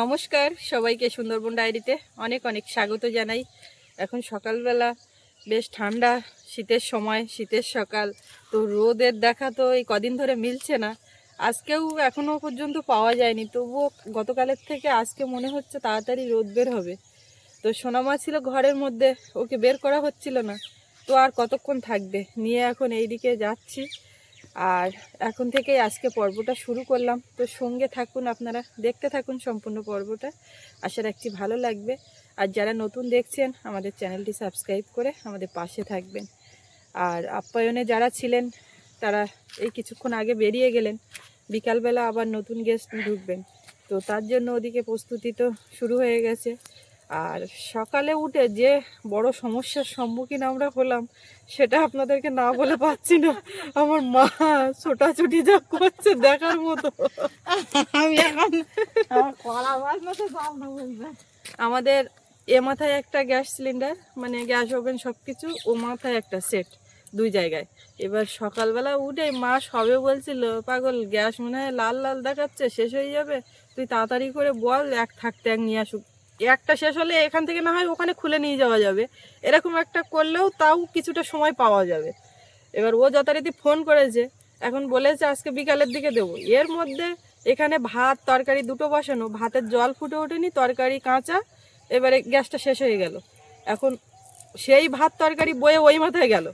নমস্কার, সবাইকে সুন্দরবন ডায়েরিতে অনেক অনেক স্বাগত জানাই। এখন সকালবেলা, বেশ ঠান্ডা, শীতের সময়, শীতের সকাল, তো রোদের দেখা তো এই কদিন ধরে মিলছে না। আজকেও এখনও পর্যন্ত পাওয়া যায়নি, তবুও গতকালের থেকে আজকে মনে হচ্ছে তাড়াতাড়ি রোদ বের হবে। তো সোনামা ছিল ঘরের মধ্যে, ওকে বের করা হচ্ছিল না। তো আর কতক্ষণ থাকবে? নিয়ে এখন এইদিকে যাচ্ছি। আর এখন থেকেই আজকে পর্বটা শুরু করলাম। তো সঙ্গে থাকুন আপনারা, দেখতে থাকুন সম্পূর্ণ পর্বটা। আশা রাখছি ভালো লাগবে। আর যারা নতুন দেখছেন, আমাদের চ্যানেলটি সাবস্ক্রাইব করে আমাদের পাশে থাকবেন। আর আপ্যায়নে যারা ছিলেন, তারা এই কিছুক্ষণ আগে বেরিয়ে গেলেন। বিকালবেলা আবার নতুন গেস্ট ঢুকবেন। তো তার জন্য ওদিকে প্রস্তুতি তো শুরু হয়ে গেছে। আর সকালে উঠে যে বড় সমস্যার সম্মুখীন আমরা হলাম সেটা আপনাদেরকে না বলে পাচ্ছি না। আমার মা ছোটাছুটি যা করছে দেখার মতো। আমি এখন আমাদের এ মাথায় একটা গ্যাস সিলিন্ডার মানে গ্যাস ওভেন সব কিছু ও মাথায় একটা সেট দুই জায়গায়। এবার সকালবেলা উঠে মা সবে বলছিল পাগল গ্যাস মনে হয় লাল লাল দেখাচ্ছে শেষ হয়ে যাবে। তুই তাড়াতাড়ি করে বল এক থাকতে এক নিয়ে আসুক। একটা শেষ হলে এখান থেকে না হয় ওখানে খুলে নিয়ে যাওয়া যাবে। এরকম একটা করলেও তাও কিছুটা সময় পাওয়া যাবে। এবার ও যথারীতি ফোন করেছে, এখন বলেছে আজকে বিকালের দিকে দেবো। এর মধ্যে এখানে ভাত, তরকারি দুটো বসানো। ভাতের জল ফুটে ওঠেনি, তরকারি কাঁচা, এবারে গ্যাসটা শেষ হয়ে গেল। এখন সেই ভাত, তরকারি বয়ে ওই মাথায় গেল।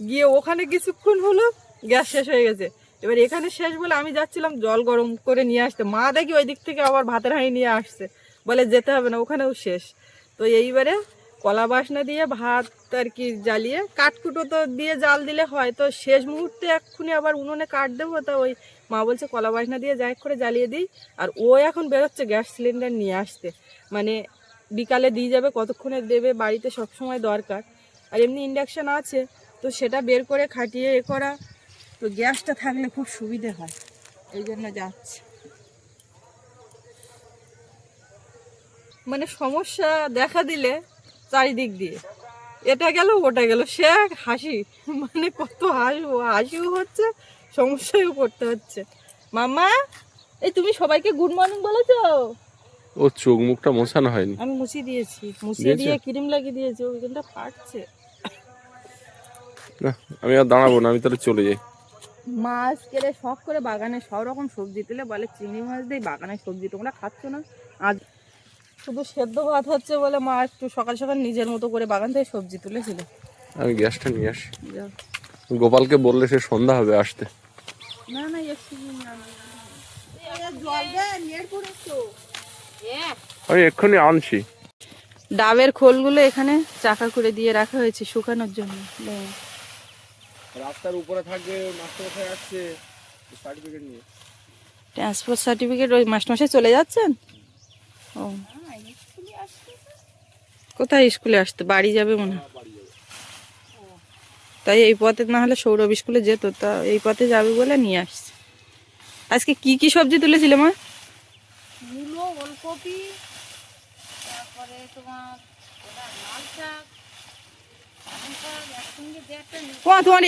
গিয়ে ওখানে কিছুক্ষণ হলো গ্যাস শেষ হয়ে গেছে। এবার এখানে শেষ বলে আমি যাচ্ছিলাম জল গরম করে নিয়ে আসতে। মা দেখি ওই দিক থেকে আবার ভাতের হাঁড়ি নিয়ে আসছে। বলে যেতে হবে না, ওখানেও শেষ। তো এইবারে কলা বাসনা দিয়ে ভাত আর কি জ্বালিয়ে, কাঠকুটো তো দিয়ে জাল দিলে হয়, তো শেষ মুহূর্তে এক্ষুনি আবার উনুনে কাঠ দেবো, তো ওই মা বলছে কলা বাসনা দিয়ে যাই করে জ্বালিয়ে দিই। আর ও এখন বেরোচ্ছে গ্যাস সিলিন্ডার নিয়ে আসতে। মানে বিকালে দিয়ে যাবে, কতক্ষণে দেবে, বাড়িতে সব সময় দরকার। আর এমনি ইন্ডাকশান আছে, তো সেটা বের করে খাটিয়ে এ করা। তো গ্যাসটা থাকলে খুব সুবিধে হয়। এই জন্য যাচ্ছে। মানে সমস্যা দেখা দিলে চারিদিক দিয়ে। এটা গেল ওটা গেল। সে এক হাসি। মানে কত হাসবো হাসিও হচ্ছে সমস্যায়ও পড়তে হচ্ছে। মামা এই তুমি সবাইকে গুড মর্নিং বলেছ ও চোখ মুখটা মোছানো হয়নি। আমি মুছিয়ে দিয়েছি। মুছিয়ে দিয়ে ক্রিম লাগিয়ে দিয়েছি ওইখানটা ফাটছে। না আমি আর দাঁড়াবো না আমি তাহলে চলে যাই। মাছ কেটে শখ করে বাগানে সব রকম সবজি তুলে বলে চিংড়ি মাছ দিয়ে বাগানে সবজি তোমরা খাচ্ছ না। আজ শুধু সেদ্ধ ভাত হচ্ছে বলে মা একটু সকাল সকাল নিজের মতো করে বাগান থেকে সবজি তুলেছিল। আমি গ্যাসটা নিয়ে আসি। গোপালকে বললে সে সন্ধ্যা হবে আসতে। না না আমি এক্ষুনি আনছি। ডাবের খোলগুলো এখানে চাকা করে দিয়ে রাখা হয়েছে শুকানোর জন্য। রাস্তার উপরে থাকবে মাস্টার আসছে সার্টিফিকেট নিয়ে। ট্রান্সপোর্ট সার্টিফিকেট ওই মাস্টারমশাই চলে যাচ্ছেন? ও। কোথায় স্কুলে আসতে? বাড়ি যাবে মনে। তাই এই পথে না হলে সৌরভ স্কুলে যেত তা এই পথে যাবে বলে নিয়ে আসছে। আজকে কি কি সবজি তুলেছিল মা? মূলো ওলকপি তারপরে তোমার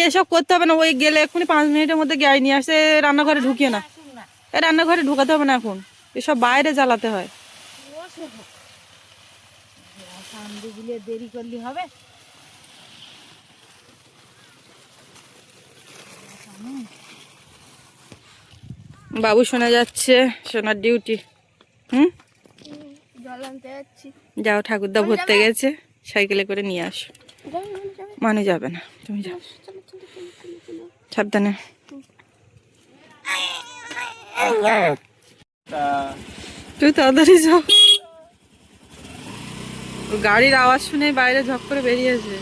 এসব করতে হবে না ওই গেলে এক্ষুনি পাঁচ মিনিটের মধ্যে গাড়ি নিয়ে আসে রান্নাঘরে ঢুকিয়ে না। রান্নাঘরে ঢুকাতে হবে না এখন। এসব বাইরে জ্বালাতে হয়। দেরি করলে হবে। বাবু শোনা যাচ্ছে সোনার ডিউটি হুম? যাও ঠাকুরদা ভরতে গেছে সাইকেলে করে নিয়ে আসো। মানু যাবে? না তুমি যাও। সাবধানে। তুই তাড়াতাড়ি যাও। গাড়ির আওয়াজ শুনে বাইরে ঝক করে বেরিয়েছে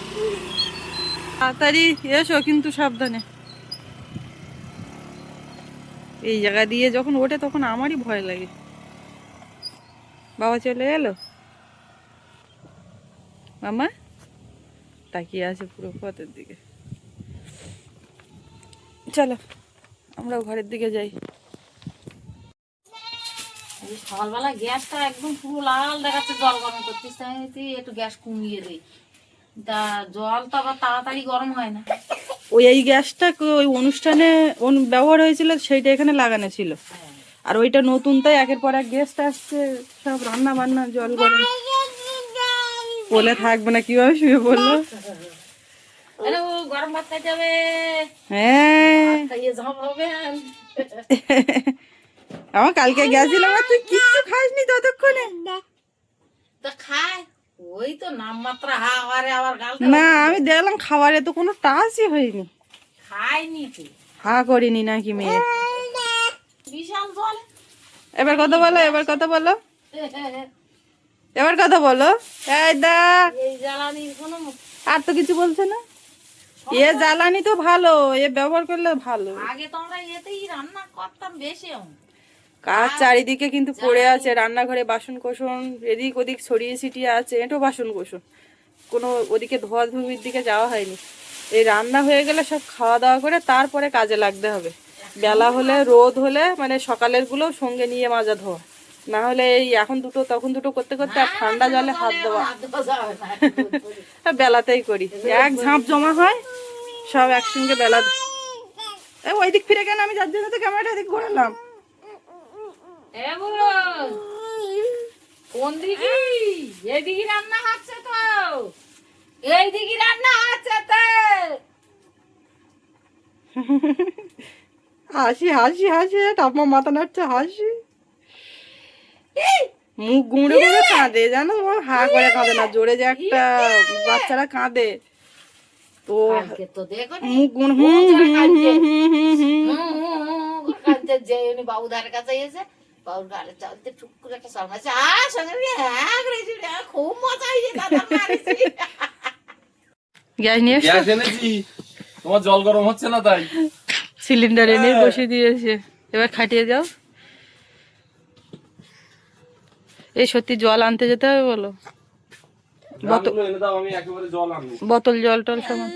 তাড়াতাড়ি এসো কিন্তু সাবধানে। এই জায়গা দিয়ে যখন ওঠে তখন আমারই ভয় লাগে। বাবা চলে এলো? মামা? তাকিয়ে আছে পুরো পথের দিকে। চলো, আমরাও ঘরের দিকে যাই। এই সকালবেলা গ্যাসটা একদম পুরো লাল দেখাচ্ছে জল গরম করতেছে। আমি একটু গ্যাস কমিয়ে দিই। তা জল তো আবার তাড়াতাড়ি গরম হয় না। ওই এই গ্যাসটা ওই অনুষ্ঠানে ব্যবহার হয়েছিল সেইটা এখানে লাগানো ছিল। হ্যাঁ। আর ওইটা নতুন তাই একের পর এক গেস্ট আসছে সব রান্না বান্না জল গরম। বলে থাকবে না কীভাবে শুয়ে বলল গরম ভাত খাইতে হবে। হ্যাঁ। হবে। আমার কালকে গেছিলাম আর তুই কিচ্ছু খাসনি ততক্ষণে। তো খায় ওই তো নামমাত্রা হা আবার গাল না আমি দেখলাম খাবারে তো কোনো টাচই হয়নি। তুই। হা করিনি নাকি মেয়ে। বিশাল জল। এবার কথা বলো এবার কথা বলো। এবার কথা বলো। এই দা আর তো কিছু বলছে না? এ জ্বালানি তো ভালো এ ব্যবহার করলে ভালো। আগে তো আমরা এতেই রান্না করতাম বেশি কাজ চারিদিকে কিন্তু পড়ে আছে রান্নাঘরে বাসন কোসন এদিক ওদিক ছড়িয়ে ছিটিয়ে আছে এটো বাসন কোসন কোনো ওদিকে ধোয়া ধুবির দিকে যাওয়া হয়নি। এই রান্না হয়ে গেলে সব খাওয়া দাওয়া করে তারপরে কাজে লাগতে হবে। বেলা হলে রোদ হলে মানে সকালেরগুলো সঙ্গে নিয়ে মাজা ধোয়া। না হলে এই এখন দুটো তখন দুটো করতে করতে আর ঠান্ডা জলে হাত দেওয়া বেলাতেই করি। এক ঝাঁপ জমা হয় সব একসঙ্গে বেলা ওই দিক ফিরে কেন? আমি যার জন্য তো ক্যামেরাটা এদিক ঘোরালাম। কোন দিকে? এদিকে রান্না হচ্ছে তো। এই রান্না হচ্ছে তো। হাসি হাসি হাসি ঠাম্মা মাথা নাড়ছে হাসি। মুখ গুঁড়ে গুঁড়ে কাঁদে জানো? হা করে কাঁদে না জোরে যে একটা বাচ্চারা কাঁদে। তো কালকে তো দেখো মুখ গুঁড়ে হুম হুম হুম হুম হুম হুম। কালকে যে উনি বাবু ধারে কাছে এসে বাবুর গালে চলতে টুক করে একটা সামনে আর সঙ্গে হ্যাঁ করেছি খুব মজা হয়েছে দাদা গ্যাস নিয়ে গ্যাস এনেছি। তোমার জল গরম হচ্ছে না তাই? সিলিন্ডার এনে বসিয়ে দিয়েছে। এবার খাটিয়ে যাও এই সত্যি জল আনতে যেতে হবে বলো? ড্রামগুলো এনে দাও আমি একেবারে জল আনব। বোতল জল টল সমান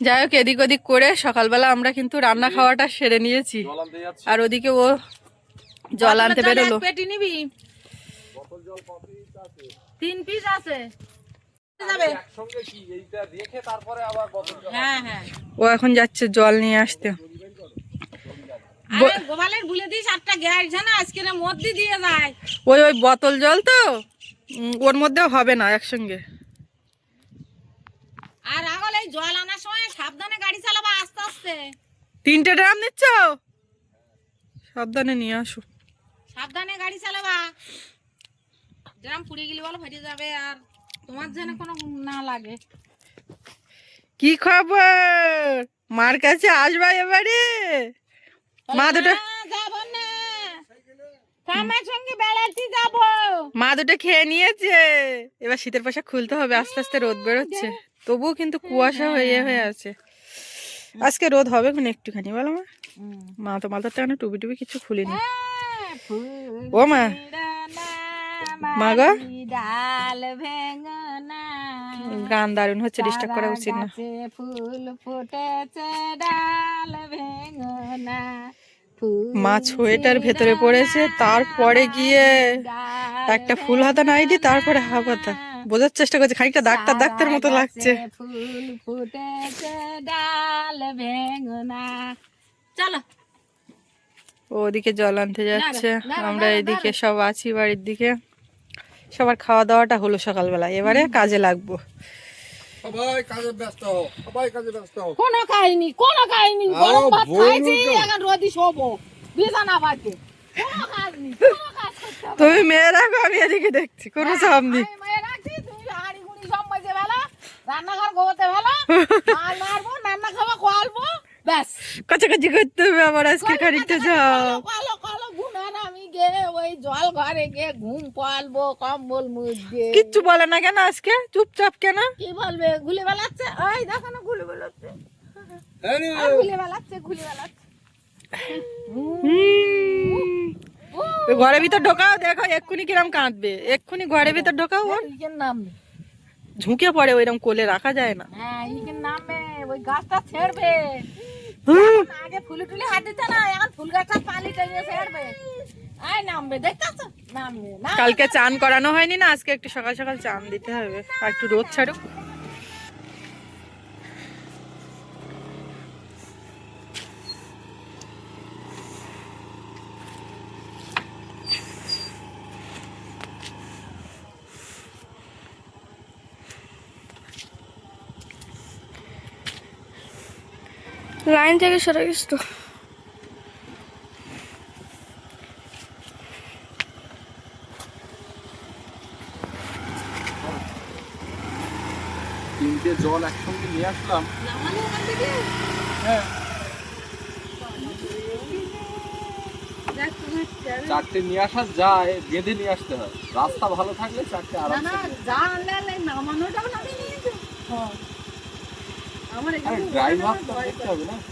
যাই হোক এদিক ওদিক করে সকালবেলা আমরা কিন্তু রান্না খাওয়াটা সেরে নিয়েছি। জল আনতে যাচ্ছি। আর ওদিকে ও জল আনতে বেরোলো। পেটি নিবি? তিন পিস আছে। হ্যাঁ হ্যাঁ। ও এখন যাচ্ছে জল নিয়ে আসতে। গোপালের ভুলে দিস আটটা গ্যাস জানা আজকে মধ্যে দিয়ে যায়। ওই ওই বোতল জল তো? ওর মধ্যেও হবে না একসঙ্গে। আর আগল এই জল আনার সময় সাবধানে গাড়ি চালাবা আস্তে আস্তে। তিনটে ড্রাম নিচ্ছ? সাবধানে নিয়ে আসো। সাবধানে গাড়ি চালাবা। ড্রাম পুড়ে গেলে বলো ফেটে যাবে আর তোমার যেন কোনো না লাগে। কি খবর? মার কাছে আসবা এবারে? মা দুটো যাব না। আমার সঙ্গে বেড়াতে যাব। মা দুটো খেয়ে নিয়েছে। এবার শীতের পোশাক খুলতে হবে আস্তে আস্তে রোদ বেরোচ্ছে। তবুও কিন্তু কুয়াশা হয়ে হয়ে। আছে। আজকে রোদ হবে কোন একটুখানি বলো মা। মা তো মাথার টুপি টুপি কিছু খুলিনি। ও মা মা গো গান দারুণ হচ্ছে ডিস্টার্ব করা উচিত না। ফুল ফুটেছে ডাল ভেঙনা। মা ছোয়েটার ভেতরে পড়েছে তারপরে গিয়ে একটা ফুল হাতা নাইটি তারপরে হাফ হাতা বোঝার চেষ্টা করছে খানিকটা ডাক্তার ডাক্তার মতো লাগছে। ফুল ফুটেছে ডাল ভেঙনা। চলো। ওদিকে জল আনতে যাচ্ছে। আমরা এদিকে সব আছি বাড়ির দিকে। সবার খাওয়া দাওয়াটা হলো সকালবেলা। এবারে কাজে লাগবো। সবাই কাজে ব্যস্ত হও সবাই কাজে ব্যস্ত কোনো কাহিনী কোনো কাহিনী গরম ভাত খাইছি এখন রোদি শোবো। বিছানা। তুমি মেয়ে রাখো আমি এদিকে দেখছি। কোনো চাপ নেই। রান্নাঘর গোবতে ভালো মারবো রান্না খাব কোয়ালবো ব্যাস। কাছাকাছি করতে হবে আবার আজকে খানিকটা যাও। কিচ্ছু বলে না কেন আজকে? চুপচাপ কেন? কি বলবে? গুলি বেলাচ্ছে? ওই দেখো না গুলি বেলাচ্ছে। আর বেলাচ্ছে গুলি বেলাচ্ছে। ঘরের ভিতর ঢোকাও দেখো এক্ষুনি কিরম কাঁদবে। এক্ষুনি ঘরের ভিতর ঢোকাও ওর ইকের নামবে ঝুঁকে পড়ে ওইরকম কোলে রাখা যায় না। হ্যাঁ ইকের নামবে ওই গাছটা ছেড়বে। আগে ফুলে টুলি হাত দিতে না এখন ফুল গাছটা পালি টেনে ছেড়বে আই নামবে দেখতেছ? কালকে চান করানো হয়নি না? আজকে একটু সকাল সকাল চান দিতে হবে। আর একটু রোদ ছাড়ুক। লাইন থেকে সরে গেছ তো। তিনটে জল একসঙ্গে নিয়ে আসলাম। হ্যাঁ। চারটে নিয়ে আসা যায় বেঁধে নিয়ে আসতে হয়। রাস্তা ভালো থাকলে চারটে আরাম আমার ড্রাইভার তো দেখতে হবে না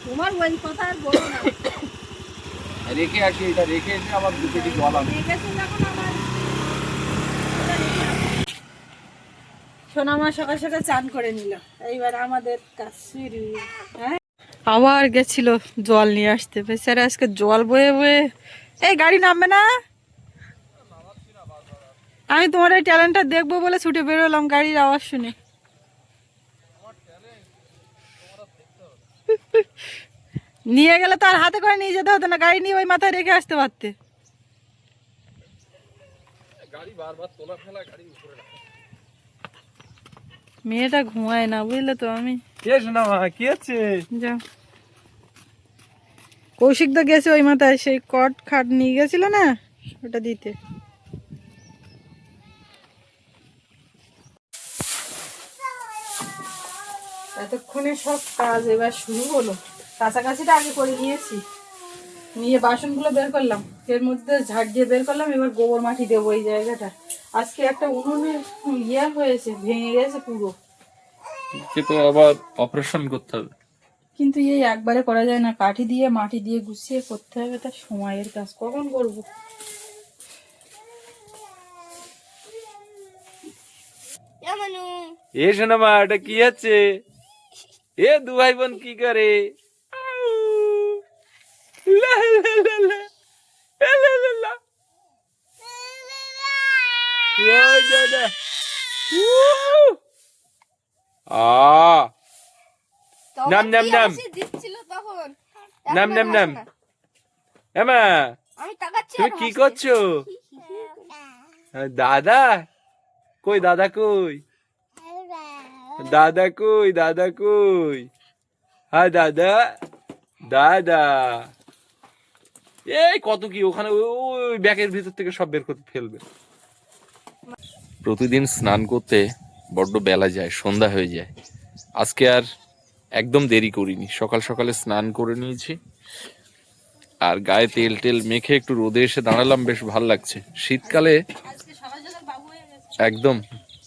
তোমার ওই কথা আর বলো না। রেখে আসি এটা রেখে এসে আবার দু পেটি জল আনব। সোনামা সকাল সকাল চান করে নিল। এইবার আমাদের কাজ শুরু। হ্যাঁ? আবার গেছিল জল নিয়ে আসতে। বেচারা আজকে জল বয়ে বয়ে এই গাড়ি নামবে না? আমি তোমার এই ট্যালেন্টটা দেখব বলে ছুটে বেরোলাম গাড়ির আওয়াজ শুনে। নিয়ে গেলে তো আর হাতে করে নিয়ে যেতে হতো না গাড়ি নিয়ে ওই মাথায় রেখে আসতে পারতে। মেয়েটা ঘুমায় না বুঝলে তো আমি। কৌশিক তো গেছে ওই মাথায় সেই কট খাট নিয়ে গেছিল না ওটা দিতে। এতক্ষণে সব কাজ এবার শুরু হলো। কাছাকাছিটা আগে করে নিয়েছি। নিয়ে বাসনগুলো বের করলাম। এর মধ্যে ঝাড় দিয়ে বের করলাম এবার গোবর মাটি দেবো এই জায়গাটা। আজকে একটা উনুনের ইয়ে হয়েছে ভেঙে গেছে পুরো। তো আবার অপারেশন করতে হবে। কিন্তু এই একবারে করা যায় না। কাঠি দিয়ে মাটি দিয়ে গুছিয়ে করতে হবে। তার সময়ের কাজ কখন করব? এ শোনা মা এটা কি আছে? এ দু ভাই বোন কি করে? আউ। লা লা লা লা। লা লা লা লা। ওই যা যা। উউ। আ। নাম নাম নাম। নাম নাম নাম। এমা তুমি কি করছ? দাদা? কই দাদা কই? দাদা কই দাদা কই? হ্যাঁ দাদা। দাদা। এই কত কি ওখানে ওই- ব্যাগের ভিতর থেকে সব বের করতে ফেলবে। প্রতিদিন স্নান করতে বড্ড বেলা যায় সন্ধ্যা হয়ে যায়। আজকে আর একদম দেরি করিনি। সকাল সকালে স্নান করে নিয়েছি। আর গায়ে তেল টেল মেখে একটু রোদে এসে দাঁড়ালাম বেশ ভালো লাগছে। শীতকালে একদম।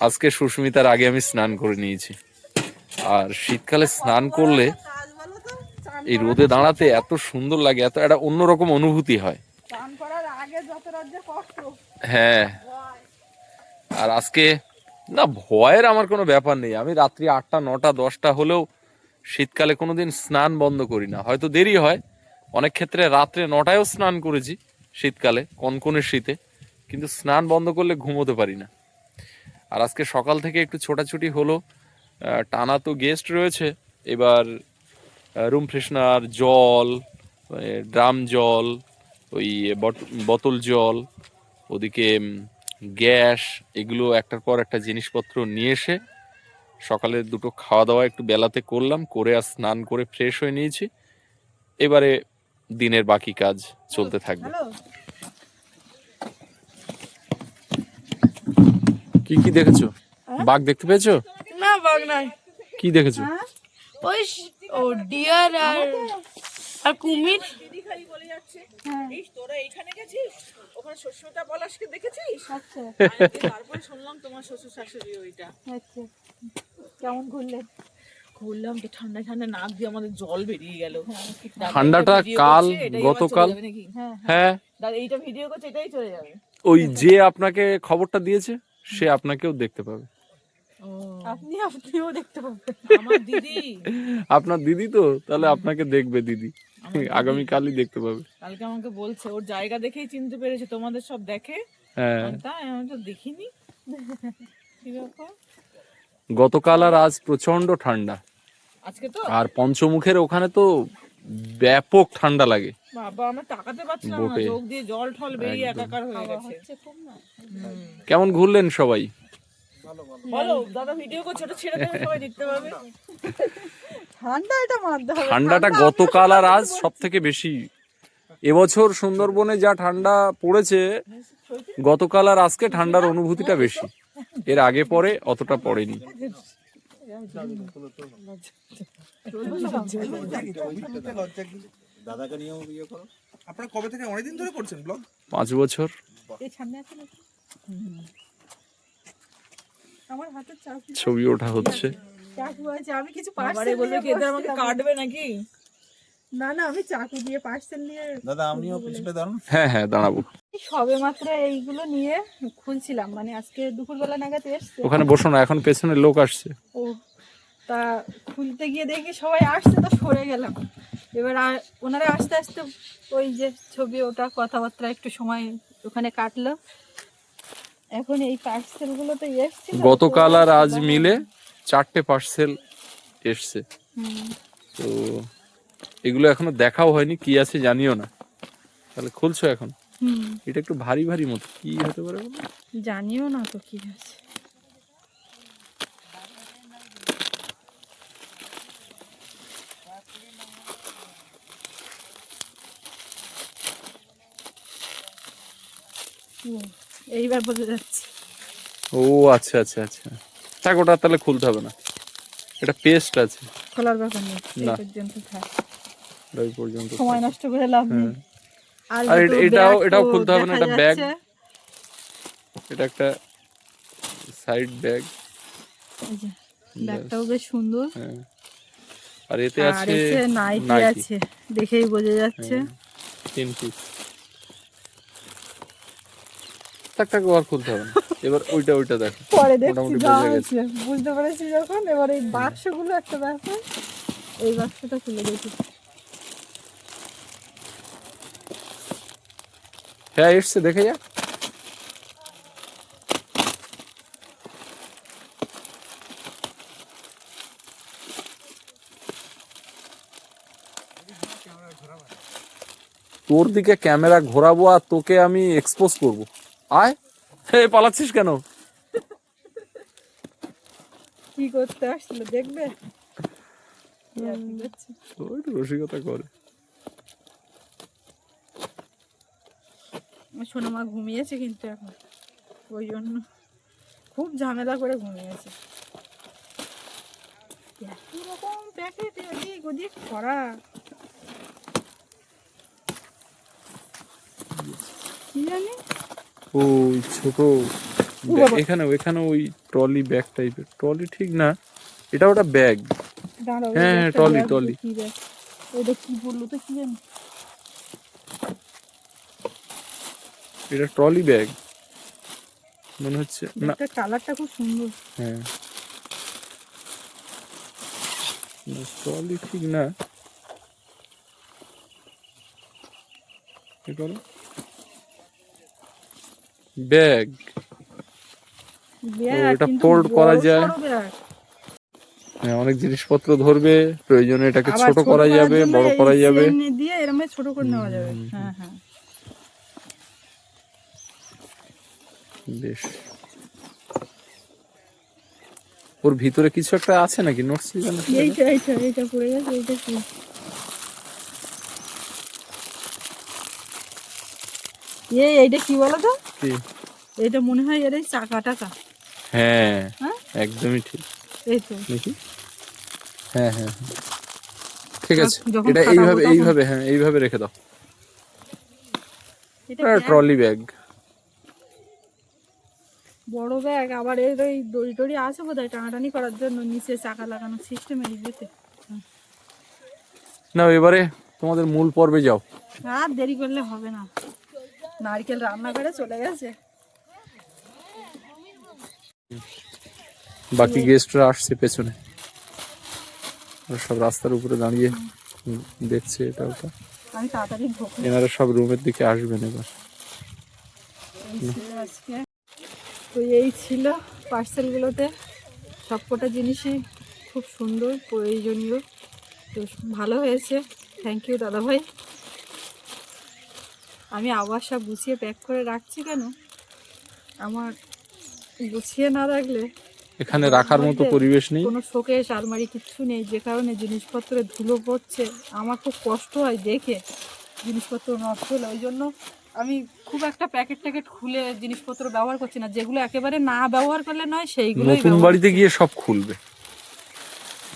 আজকে সুস্মিতার আগে আমি স্নান করে নিয়েছি। আর শীতকালে স্নান করলে এই রোদে দাঁড়াতে এত সুন্দর লাগে এত একটা অন্যরকম অনুভূতি হয়। হ্যাঁ। আর আজকে না ভয়ের আমার কোনো ব্যাপার নেই। আমি রাত্রি আটটা নটা দশটা হলেও শীতকালে কোনোদিন স্নান বন্ধ করি না। হয়তো দেরি হয়। অনেক ক্ষেত্রে রাত্রে নটায়ও স্নান করেছি শীতকালে কনকনে শীতে। কিন্তু স্নান বন্ধ করলে ঘুমোতে পারি না। আর আজকে সকাল থেকে একটু ছোটাছুটি হলো। টানা তো গেস্ট রয়েছে। এবার রুম ফ্রেশনার জল ড্রাম জল, ওই বোতল জল, ওদিকে গ্যাস, এগুলো একটার পর একটা জিনিসপত্র নিয়ে এসে সকালে দুটো খাওয়া দাওয়া একটু বেলাতে করলাম, করে আর স্নান করে ফ্রেশ হয়ে নিয়েছি। এবারে দিনের বাকি কাজ চলতে থাকবে। কি কি দেখেছ? বাঘ দেখতে পেয়েছ? না বাঘ নাই। কি দেখেছ? ওই ও ডিয়ার আর আর কুমির। এই তোরা এইখানে গেছিস? ওখানে শ্বশুরটা পলাশকে দেখেছিস? আচ্ছা। তারপরে শুনলাম তোমার শ্বশুর শাশুড়ি ওইটা। আচ্ছা। কেমন ঘুরলে? ঘুরলাম তো ঠান্ডা ঠান্ডা নাক দিয়ে আমাদের জল বেরিয়ে গেল। ঠান্ডাটা কাল গতকাল। হ্যাঁ হ্যাঁ। এইটা ভিডিও করছে এটাই চলে যাবে। ওই যে আপনাকে খবরটা দিয়েছে? সে আপনাকেও দেখতে পাবে। আপনি আপনিও দেখতে পাবেন। আমার দিদি। আপনার দিদি তো? তাহলে আপনাকে দেখবে দিদি। আগামী কালই দেখতে পাবে। কালকে আমাকে বলছে ওর জায়গা দেখেই চিনতে পেরেছে তোমাদের সব দেখে? হ্যাঁ। তাই আমি তো দেখিনি। গতকাল আর আজ প্রচণ্ড ঠান্ডা। আজকে তো? আর পঞ্চমুখের ওখানে তো ব্যাপক ঠান্ডা লাগে। বাবা আমরা তাকাতে পারছিলাম না চোখ দিয়ে জল ঠল বেরিয়ে একাকার হয়ে গেছে। কেমন ঘুরলেন সবাই? বলো দাদা ভিডিও করছে ওটা ছেড়ে দেবে সবাই দেখতে পাবে। ঠান্ডা এটা মারতে হবে। ঠান্ডাটা গতকাল আর আজ সব থেকে বেশি। এবছর সুন্দরবনে যা ঠান্ডা পড়েছে গতকাল আর আজকে ঠান্ডার অনুভূতিটা বেশি। এর আগে পরে অতটা পড়েনি। আপনারা কবে থেকে অনেকদিন ধরে করছেন ব্লগ পাঁচ বছর। ছবি ওঠা হচ্ছে। আমি কিছু কি আমাকে কাটবে নাকি? না না আমি চাকু দিয়ে পার্সেল নিয়ে দাদা আপনিও পিছনে দাঁড়ান। হ্যাঁ হ্যাঁ দাঁড়াবো। সবে মাত্র এইগুলো নিয়ে খুলছিলাম মানে আজকে দুপুরবেলা নাগাদ এসছে। ওখানে বসো না এখন পেছনে লোক আসছে। ও তা খুলতে গিয়ে দেখি সবাই আসছে তো সরে গেলাম। এবার আর ওনারা আস্তে আস্তে ওই যে ছবি ওটা কথাবার্তা একটু সময় ওখানে কাটলো। এখন এই পার্সেলগুলো তো এসছিল গতকাল আর আজ মিলে চারটে পার্সেল এসছে। তো এগুলো এখনও দেখাও হয়নি কি আছে জানিও না। তাহলে খুলছো এখন? এটা একটু ভারী ভারী মতো কি হতে পারে জানিও না তো কি আছে। এইবার বোঝা যাচ্ছে। ও আচ্ছা আচ্ছা আচ্ছা। থাক ওটা তাহলে খুলতে হবে না। এটা পেস্ট আছে। খোলার ব্যাপার নেই। পর্যন্ত থাক। ওই পর্যন্ত সময় নষ্ট করে লাভ নেই। হ্যাঁ। আর এটাও- এটাও খুলতে হবে না, এটা। যাচ্ছে। এটা একটা সাইড ব্যাগ ব্যাগটাও বেশ সুন্দর। হ্যাঁ। আর এতে আছে নাইটি। আছে দেখেই বোঝা যাচ্ছে। হ্যাঁ, তিন পিস থাক থাক আর খুলতে হবে এবার ওইটা ওইটা দেখো। পরে দেখছি। হয়েছে। বুঝতে পেরেছি যখন। এবার এই বাক্সগুলো একটা ব্যাপার এই বাক্সটা খুলে দেখি। হ্যাঁ এসছে দেখে যা। তোর দিকে ক্যামেরা ঘোরাবো আর তোকে আমি এক্সপোজ করব। আয়। হে পালাচ্ছিস কেন? কি করতে আসছিল দেখবে। রসিকতা করে। আমার সোনা মা ঘুমিয়েছে কিন্তু এখন। ওই জন্য খুব ঝামেলা করে ঘুমিয়েছে। এত রকম প্যাকেট এদিক ওদিক করা কি জানি? ওই ছোট। এখানে এখানে ওই ট্রলি ব্যাগ টাইপের। ট্রলি ঠিক না এটা ওটা ব্যাগ। হ্যাঁ। কি bag? ওইটা কি বলল তো কি জানি? এটা ট্রলি ব্যাগ। মনে হচ্ছে না। কালারটা খুব সুন্দর। হ্যাঁ। ট্রলি ঠিক না। কি করো ব্যাগ। এটা fold করা যায়। হ্যাঁ অনেক জিনিসপত্র ধরবে প্রয়োজনে এটাকে ছোট করা যাবে বড় করা যাবে। দিয়ে এরম ছোট করে নেওয়া যাবে। হ্যাঁ হ্যাঁ। বেশ। ওর ভিতরে কিছু একটা আছে নাকি? নোটস এইটা এইটা এইটা পড়ে গেছে এইটা কি? এই এইটা কি বলো তো কি? এইটা মনে হয় এর এই চাকা টাকা। হ্যাঁ হ্যাঁ? একদমই ঠিক। এই তো। নাকি হ্যাঁ হ্যাঁ হ্যাঁ। ঠিক আছে। এটা এইভাবে এইভাবে হ্যাঁ এইভাবে রেখে দাও। এটা ট্রলি ব্যাগ বড় ব্যাগ আবার এর ওই দড়ি টড়ি আছে বোধ হয় টানাটানি করার জন্য নিচে চাকা লাগানো সিস্টেম এই যেতে না এবারে তোমাদের মূল পর্বে যাও। আর দেরি করলে হবে না। নারকেল রান্না করে চলে গেছে। বাকি গেস্টরা আসছে পেছনে। সব রাস্তার উপরে দাঁড়িয়ে দেখছে এটা ওটা। আমি তাড়াতাড়ি ভোগ এনারা সব রুমের দিকে আসবেন এবার। তো এই ছিল পার্সেলগুলোতে সবকটা জিনিসই খুব সুন্দর প্রয়োজনীয়। তো ভালো হয়েছে। থ্যাংক ইউ দাদাভাই। আমি আবার সব গুছিয়ে প্যাক করে রাখছি কেন? আমার গুছিয়ে না রাখলে এখানে রাখার মতো পরিবেশ নেই। কোনো শোকেস আলমারি কিচ্ছু নেই। যে কারণে জিনিসপত্রে ধুলো পড়ছে। আমার খুব কষ্ট হয় দেখে। জিনিসপত্র নষ্ট হলে। ওই জন্য আমি খুব একটা প্যাকেট ট্যাকেট খুলে জিনিসপত্র ব্যবহার করছি না যেগুলো একেবারে না ব্যবহার করলে নয় সেইগুলো নতুন বাড়িতে গিয়ে সব খুলবে।